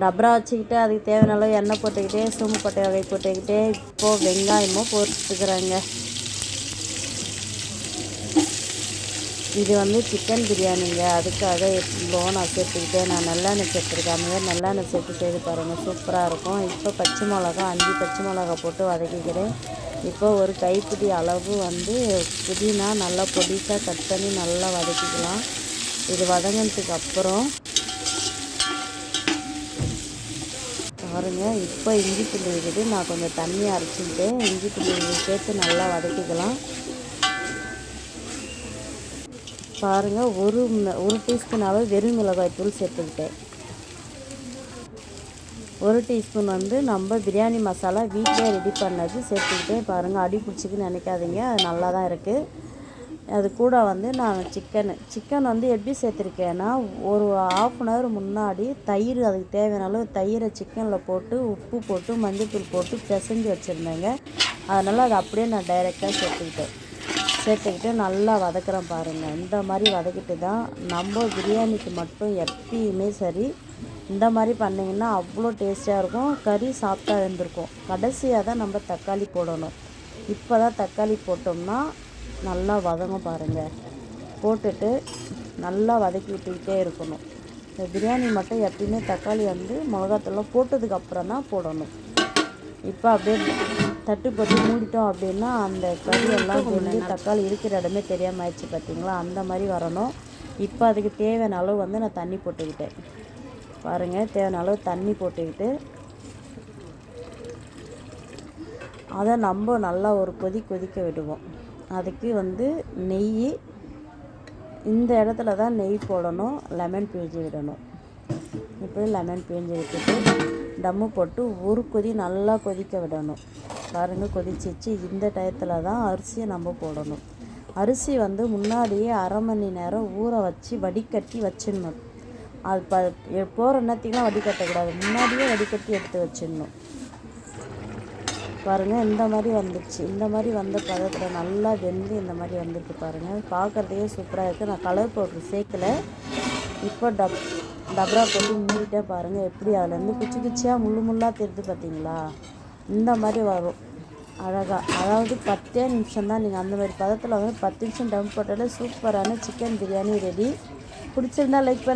டப்ரா வச்சுக்கிட்டு அதுக்கு தேவையான அளவு எண்ணெய் போட்டுக்கிட்டே சோம்பு பட்டை வகை போட்டுக்கிட்டே இப்போது வெங்காயமும் போட்டுக்கிறேங்க இது வந்து சிக்கன் பிரியாணிங்க. அதுக்காக லோனாக நான் சேர்த்துக்கிட்டேன் நான் நல்லெண்ணெய் சேர்த்துருக்கேன். நல்லெண்ணெய் சேர்த்து செய்து பாருங்கள் சூப்பராக இருக்கும். இப்போ பச்சை மிளகா அஞ்சு பச்சை மிளகா போட்டு வதக்கிக்கிறேன். இப்போ ஒரு கைப்பிடி அளவு வந்து புதினா நல்லா பொடிசாக கட் பண்ணி நல்லா வதக்கிக்கலாம். இது வதங்கினதுக்கு அப்புறம் பாருங்கள் இப்போ இஞ்சி புளி இருக்குது. நான் கொஞ்சம் தண்ணி அரைச்சிக்கிட்டேன். இஞ்சி புளி சேர்த்து நல்லா வதக்கிக்கலாம். பாருங்கள் ஒரு ஒரு டீஸ்பூன் அளவு வெறும் மிளகாய் தூள் சேர்த்துக்கிட்டேன். ஒரு டீஸ்பூன் வந்து நம்ம பிரியாணி மசாலா வீட்டிலே ரெடி பண்ணது சேர்த்துக்கிட்டேன். பாருங்கள் அடி பிடிச்சிக்குன்னு நினைக்காதீங்க. அது நல்லா தான் இருக்குது அது கூட வந்து நான் சிக்கன் சிக்கன் வந்து எப்படி சேர்த்துருக்கேன்னா ஒரு ஆஃப் அன் ஹவர் முன்னாடி தயிர் அதுக்கு தேவையான அளவு தயிரை சிக்கனில் போட்டு உப்பு போட்டு மஞ்சள்தூள் போட்டு பிசைஞ்சு வச்சுருந்தேங்க. அதனால் அதை அப்படியே நான் டைரெக்டாக சேர்த்துக்கிட்டேன். சேர்த்துக்கிட்டு நல்லா வதக்குறேன் பாருங்கள் இந்த மாதிரி வதக்கிட்டு தான் நம்ம பிரியாணிக்கு மட்டும் எப்பயுமே சரி இந்த மாதிரி பண்ணிங்கன்னா அவ்வளோ டேஸ்டியாக இருக்கும். கறி சாப்பிட்டா இருந்திருக்கும். கடைசியாக தான் நம்ம தக்காளி போடணும். இப்போ தான் தக்காளி போட்டோம்னா நல்லா வதங்க பாருங்கள் போட்டுட்டு நல்லா வதக்கி விட்டுக்கிட்டே இருக்கணும். இந்த பிரியாணி மட்டும் எப்பயுமே தக்காளி வந்து மிளகாத்தூள்லாம் போட்டதுக்கப்புறம் தான் போடணும். இப்போ அப்படியே தட்டு போட்டு மூடிட்டோம் அப்படின்னா அந்த கறியெல்லாம் தக்காளி இருக்கிற இடமே தெரியாமல் ஆயிடுச்சு பார்த்தீங்களா அந்த மாதிரி வரணும். இப்போ அதுக்கு தேவையான அளவு வந்து நான் தண்ணி போட்டுக்கிட்டேன். பாருங்கள் தேவையான அளவு தண்ணி போட்டுக்கிட்டு அதை நம்ம நல்லா ஒரு கொதி கொதிக்க விடுவோம். அதுக்கு வந்து நெய் இந்த இடத்துல தான் நெய் போடணும் லெமன் பிழிஞ்சு விடணும். இப்படி லெமன் பிழிஞ்சு விட்டுட்டு டம்மு போட்டு ஒரு கொதி நல்லா கொதிக்க விடணும். பாருங்கள் கொதிச்சிச்சு. இந்த டயத்தில் தான் அரிசியை நம்ம போடணும். அரிசி வந்து முன்னாடியே அரை மணி நேரம் ஊற வச்சு வடிகட்டி வச்சிடணும். அது ப போகிற நேரத்துக்குலாம் வடிகட்டக்கூடாது. முன்னாடியே வடிகட்டி எடுத்து வச்சிடணும். பாருங்கள் இந்த மாதிரி வந்துடுச்சு இந்த மாதிரி வந்த பதத்தில் நல்லா வெந்து இந்த மாதிரி வந்துருக்கு பாருங்கள் பார்க்குறதுக்கே சூப்பராக இருக்குது நான் கலர் பவுட்ரு சேர்க்கல. இப்போ டப் டப்ரா போட்டு மூடிட்டே பாருங்கள் எப்படி அதுலேருந்து குச்சி குச்சியாக முள்ளு முள்ளாக தெரியுது பார்த்தீங்களா இந்த மாதிரி வரும். அழகாக அதாவது பத்தே நிமிஷம் தான் நீங்கள் அந்த மாதிரி பதத்தில் வந்து பத்து நிமிஷம் டம் போட்டாலே சூப்பரான சிக்கன் பிரியாணி ரெடி பிடிச்சிருந்தா லைக் பண்ண